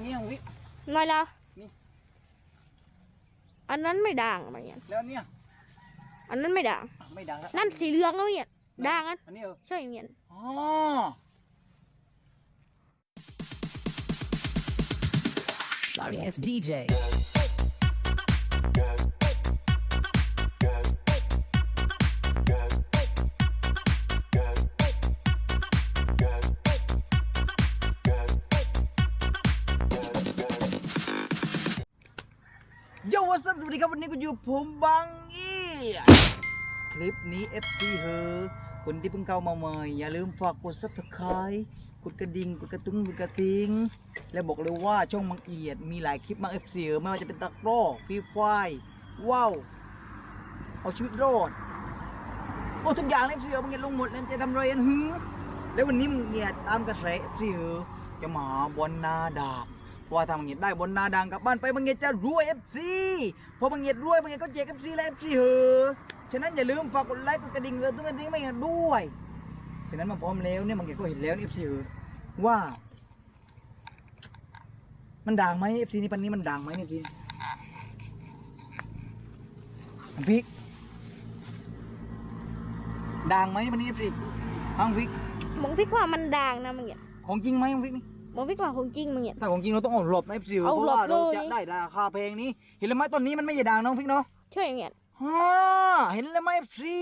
อันนี้ของวิน้อยแล้วนี่ อันนั้นไม่ด่างอะไรเงี้ยแล้วอันเนี่ยอันนั้นไม่ด่างไม่ดังแล้วนั่นสีเหลืองแล้วเนี่ยด่างอันอันนี้เออใช่เงี้ยอ๋อ Sorry ass DJ. วัสวัสดีครับวันนี้ก็อยู่ผมบังอี้คลิปนี้ FC เฮอคนที่เพิ่งเข้ามาใหม่อย่าลืมฝากกด subscribe กดกระดิ่งกดกระตุ้งกดกระติง และบอกเลยว่าช่องมังเอียดมีหลายคลิปมาก FC เฮอไม่ว่าจะเป็นตะกร้อฟรีไฟว้าวเอาชีวิตรอดโอ้ทุกอย่างเลย FC เฮอมังเอียดลงหมดเลยจะทำไรกันหือแล้ววันนี้มังเอียดตามกระแส FC เฮอจะมาหาบอลนาดาบ ว่าถ้าบางเงียดได้บนนาดังกลับบ้านไปบางเงียดจะรวย FC พอบางเงียดรวยบางเงียดก็แจก FC และ FC เหอะฉะนั้นอย่าลืมฝากกดไลค์กดกระดิ่งเลยตุ้งกระดิ่งไม่เงียดด้วยฉะนั้นมาพร้อมแล้วเนี่ยบางเงียดก็เห็นแล้วนี่ FC เหอะว่า มันด่างไหม FC นี่ปันนี้มันด่างไหมเนี่ยพี่อันพิกด่างไหมปันนี้ FC ฮังพิกมองพิกว่ามันด่างนะมึงเนี่ยของจริงไหมฮังพิกนี่ มองพิกว่าของจริงมึงเนี่ย ถ้าของจริงเราต้องเอาหลบนะ FC เพเอาราะหลบว่าเราเลยจะได้ราคาแพงนี้เห็นแล้วไหมต้นนี้มันไม่ใช่ด่างน้องพิกเนาะใช่เงี้ยฮ่าเห็นแล้วไหมฟรี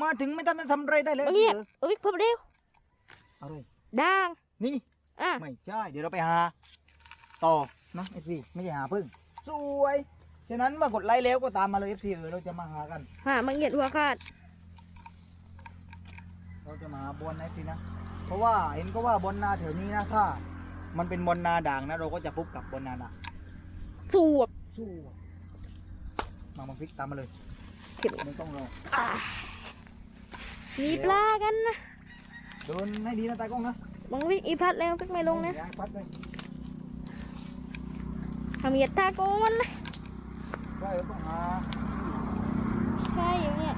มาถึงไม่ทันได้ทำอะไรได้แล้วมึงเนี่ยเออเอาพิกเพิ่มเร็วอะไรด่างนี่อะไม่ใช่เดี๋ยวเราไปหา ต่อนะเอฟซีไม่ใช่หาพึ่งสวยฉะนั้นเมื่อกดไลค์แล้วก็ตามมาเลยเอฟซีเออเราจะมาหากันฮะมึงเนี่ยหัวขาดเราจะมาหาบอลนะเอฟซีนะ เพราะว่าเห็นก็ว่าบอลนาแถวนี้นะถ้า มันเป็นบอลนาด่างนะเราก็จะพบกับบอลนาด่างสวบสู้มามาพลิกตามมาเลยเก็บไม่ต้องรออะมีปลากันนะโดนให้ดีนะตากล้องนะมองพิกอีพัดแล้วพิกไม่ลงนะอย่าให้พัดเลยทำเหยียดตาโกงมันนะใช่เราต้องหาใช่อย่างเงี้ย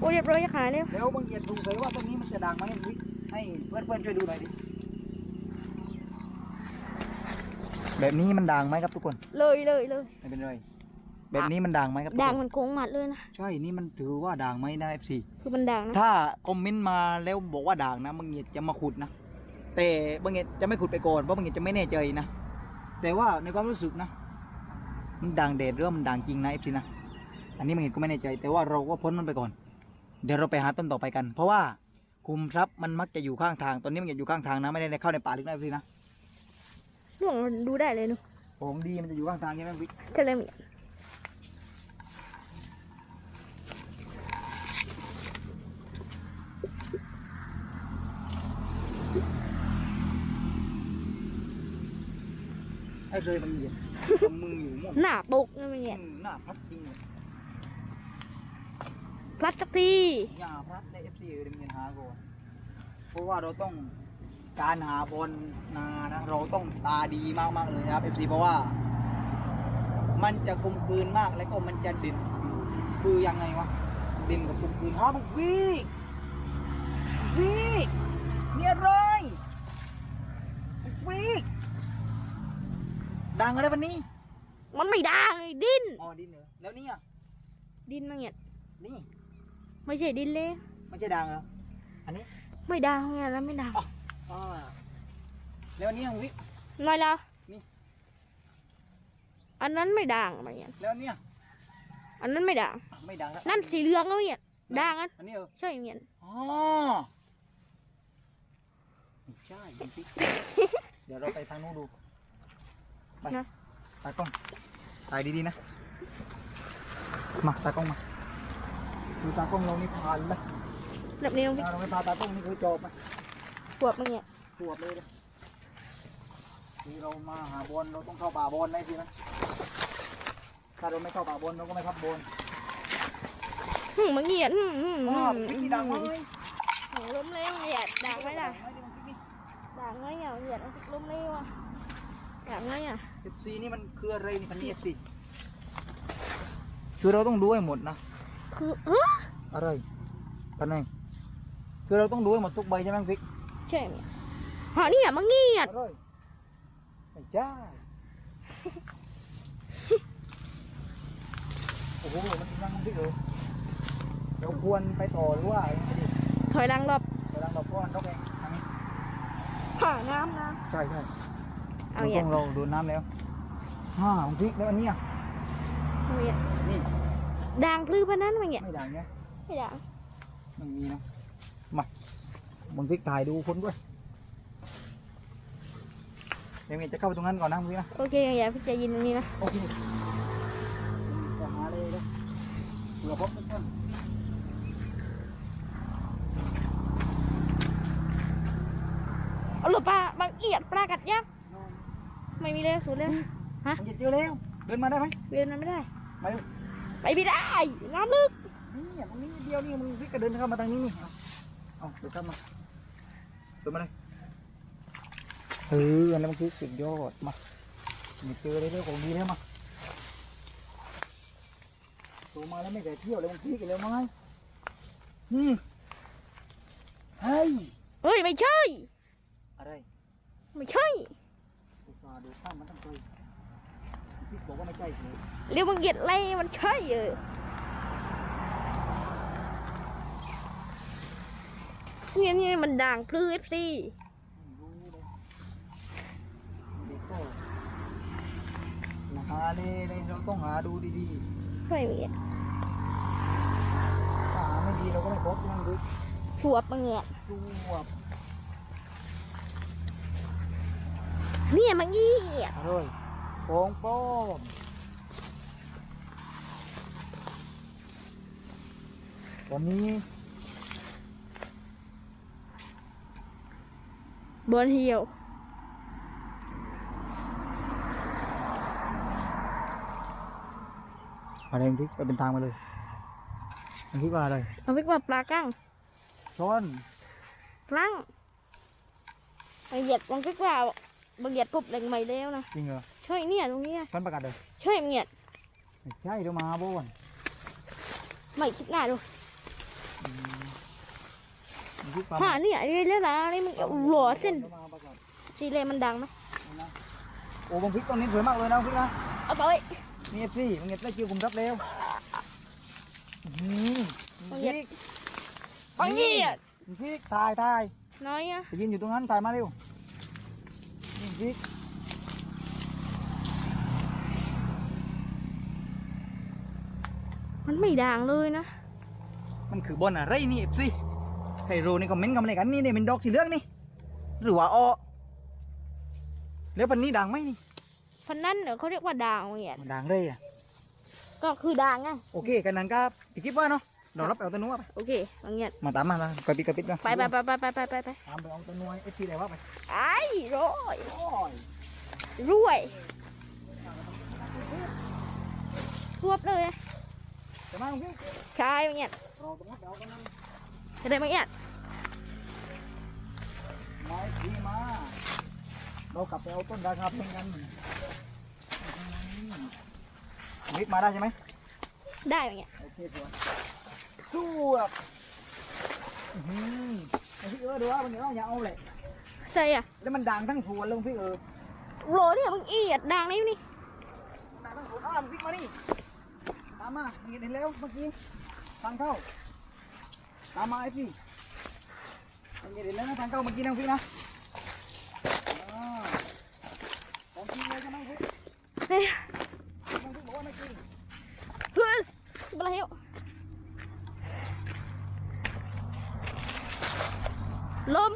โอ้ยเรียบร้อยจะขายเนี่ยแล้วบางเอียดดูเลยว่าต้นนี้มันจะดังไหมวิให้เพื่อนเพื่อนๆช่วยดูหน่อยดิ แบบนี้มันดังไหมครับทุกคนเลยเลยเลยไม่เป็นไรแบบนี้มันดังไหมครับทุกด่างคนมันโกงหมัดเลยนะใช่นี่มันถือว่าดังไหมนะเอฟซีคือมันด่างนะถ้าคอมเมนต์มาแล้วบอกว่าด่างนะบางเอียดจะมาขุดนะแต่บางเอียดจะไม่ขุดไปก่อนเพราะบางเอียดจะไม่แน่ใจนะแต่ว่าในความรู้สึกนะ มันดังเดดหรือว่ามันดังจริงนะเอฟซีนะอันนี้บางเอียดก็ไม่แน่ใจ แต่ว่าเราก็พ้นมันไปก่อน เดี๋ยวเราไปหาต้นต่อไปกัน เพราะว่าคุมทรัพย์มันมักจะอยู่ข้างทางตอนนี้มันอยู่ข้างทางนะไม่ได้เข้าในป่าลึกนะพี่นะ ล่วงมันดูได้เลยเนอะของดีมันจะอยู่ข้างทางใช่ไหมพี่ก็เลยมีไอ้เลยมันเหยียบกับมืออยู่หมดหน้าตกนะมันเนี่ยอืมหน้าพัดจริงเลยพลัดสักที อย่าพัดในเอฟซีเดี๋ยวมันหาก่อนเพราะว่าเราต้อง การหาบอลนานะเราต้องตาดีมากๆเลยนะครับเอฟซีเพราะว่า มันจะกลมกลืนมากแล้วก็มันจะเด่นอยู่คือยังไงวะเด่นกับกลมกลืนฮะมันฟีฟีเนี่ยอะไรมันฟีดังอะไรวันนี้ มันไม่ด่างไอ้ดินอ๋อดินเหรอแล้วนี่อะดินมันเนี่ยนี่ ไม่ใช่ดินเลยไม่ใช่ดังเหรออันนี้ ไม่ด่างไงแล้วไม่ด่าง อ่าแล้วอันนี้ของวิน้อยแล้วนี่อันนั้นไม่ด่างอะไรเงี้ยแล้วอันเนี่ยอันนั้นไม่ด่างอะไม่ดังแล้วนั่นสีเหลืองแล้วเนี่ยด่างอันอันนี้เหรอใช่เงี้ยอ๋อไม่ใช่จริงๆเดี๋ยวเราไปทางนู้นดู ไปนะตากล้องถ่ายดีๆนะ มาตากล้องมาดูตากล้องเรานี่ผ่านเลยแบบนี้มันถ้าเราไม่พาตากล้องนี่คือจบนะ ปวดมันเนี่ยปวดเลยเลยที่เรามาหาบอลเราต้องเข้าป่าบอลได้ทีนะถ้าเราไม่เข้าป่าบอลเราก็ไม่พับบอลหึมันเงียดหึหึหึว้าววิธีดังไหมหึล้มเร็วเงียดด่างไหมล่ะไม่ได้มันคิดดิด่างไหมอะเงียดมันล้มเร็วอะด่างไหมอะสิบสี่นี่มันคืออะไรนี่พันนี่สิคือเราต้องดูให้หมดนะคือฮะอะไรพันนี่คือเราต้องดูให้หมดทุกใบใช่ไหมฟิก ใช่ไหมฮะเนี่ยมันเงียดอะไรไม่ใช่โอ้โหมันยังพี่เออเราควรไปต่อหรือว่ายังไงดีถอยหลังรอบกำลังเราก้อนเขาเองทางนี้ผ่าน้ำนะใช่ใช่เอาเราอย่าต้องงเราโดนน้ำแล้วฮ่าของพริกแล้วอันเนี้ยเอาอย่านี่ด่างพลื้อพนันมาเนี่ยไม่ด่างเนี้ยไม่ด่างไม่มีนะมา บนพริกถ่ายดูคนด้วยเดี๋ยวเมียจะเข้าไปตรงนั้นก่อนนะมึงนะโอเคอย่าพี่ใจเยินตรงนี้นะโอเคจะหาเลยนะเผื่อพบเพื่อนเอาหลบปลาบางเอียดปลากัดยักษ์ไม่มีเลยสูดเลยฮะมันจะเจอแล้วเดินมาได้ไหมเวียนมันไม่ได้มาดูไปไม่ได้น้ำลึก นี่ตรงนี้เดียวนี่มึงพริกก็เดินเข้ามาทางนี้นี่เอาเอาเดินเข้ามา เดินมาเลยเอออันนั้นมันคือสุดยอดมามีเจอเลยเรื่องของดีแล้วมาตัวมาแล้วไม่เคยเที่ยวเลยมันพริกกันแล้วมั้งอืมเฮ้ยเฮ้ยไม่ใช่ อะไรไม่ใช่อุตส่าห์ดูข้ามมันตั้งตัวพี่บอกว่าไม่ใช่เลยเรียกบางเอียดอะไรมันใช่เออ เนี่ยนี่มันด่างพลืดสิหาเลยเราต้องหาดูดีๆไม่มีหาไม่ดีเราก็ไม่พบมันดูสวบมาเงี้ยสวบเนี่ยมังงี้อร่อยโป่งโป้มวันนี้ บนเหี่ยวอะไรพริกไปเป็นทางมาเลยมันคิดว่าอะไรเอาไปกว่าปลากั้งช้อนปลังบางเอียดบางไปกว่าบางเอียดพบแหล่งใหม่แล้วนะจริงเหรอใช่เนี่ยตรงเนี้ยช้อนประกาศเลยใช่บางเอียดไม่ใช่เดี๋ยวมาโบนไม่คิดหน้าดูมันคิดว่า หาเนี่ยไอ้เรื่องอะไรมึงเอาหล่อเส้นดี๋ยวมาประกาศสีเลมันดังไหมนะโอ้บางพริกต้นนี้สวยมากเลยนะพริกนะเอาไปนี่เอฟซีมึงเก็บได้คิวผมรับเร็วอื้อหืมพริกบางเอียดพริกถ่ายถ่ายน้อยอะไปยืนอยู่ตรงนั้นถ่ายมาเร็วนี่พริกมันไม่ด่างเลยนะ มันคือบอลอะไรนี่เอฟซี ใครรู้ในคอมเมนต์กันมาเลยกันนี่นี่เป็นดอกสีเหลืองนี่ หรือว่าอ้อแล้วปันนี้ดังไหมนี่พันนั้นเดี๋ยวเขาเรียกว่าด่างบางเอียดมันดังเลยอะก็คือด่างไงโอเคกันนั้นก็ปิดคลิปไว้เนาะเรารับไปเอาตัวนู้นไปโอเคบางเอียดมาตามมาละกระปิดกระปิดมาไปไปไปไปไปไปไปไปตามไปเอาตัวนู้นเอฟซีไหนวะไปไอ้ร้อยโอ้ยรวยรวบเลยจะมาตรงนี้ใช่บางเอียดเราตรงนั้นเดี๋ยวเอาตรงนั้นจะ จะได้ไหมเอียดไม้ทีมาเรากลับไปเอาต้นราคาเพิ่มกันมิกมาได้ใช่ไหมได้ไหมเอียดยสวยอืมพี่เออดูว่ามันอย่างไรอย่าเอาเลยใช่อะแล้วมันดังทั้งทวนลงพี่เออโรเนี่ยมึงเอียดดังนี่นี่ดังทั้งผัวอ้ามวิ่งมานี่ตามมาเห็นเห็นแล้วเมื่อกี้ฟังเข้า Tama FP. Ini dia lah tangkau bagi nang Fik lah. Ah. Tanti dia kan nang Fik. Eh. Nang Fik bawa nak kiri. Terus sebelah yuk. Lom.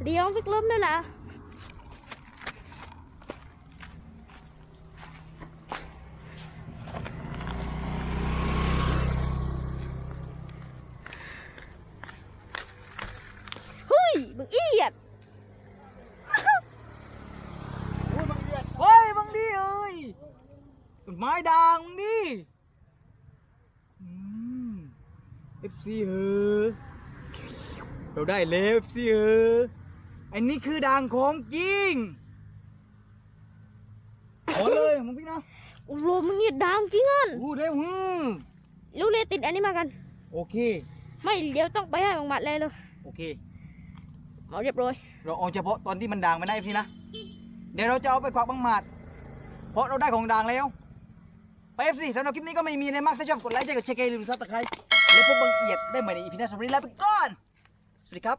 Đi không nữa là ม้ด่างมึงดิอืม FC เฮอเราได้แล้ว FC เฮออันนี้คือด่างของจริงขอเลยมึงพี่นะโอ้โหมึงเอียดดาวจริงอะพูดเร็วฮึรู้เลยติดอันนี้มากัน โอเค ไม่เดี๋ยวต้องไปให้บางหมัดเลยเลยโอเคเอาเรียบร้อยเราเอาเฉพาะตอนที่มันด่างไม่ได้พี่นะแเดี๋ยวเราจะเอาไปควักบังหมัดเพราะเราได้ของด่างแล้ว ไปเอฟซีสำหรับคลิปนี้ก็ไม่มีอะมากถ้าชอบกดไลค์ใจกดแชร์กันอย่าลืมซับสไครต์และพบบังเอียดได้ใหม่ในอีพีหน้าสำหรับวันนี้ลาไปก่อน สวัสดีครับ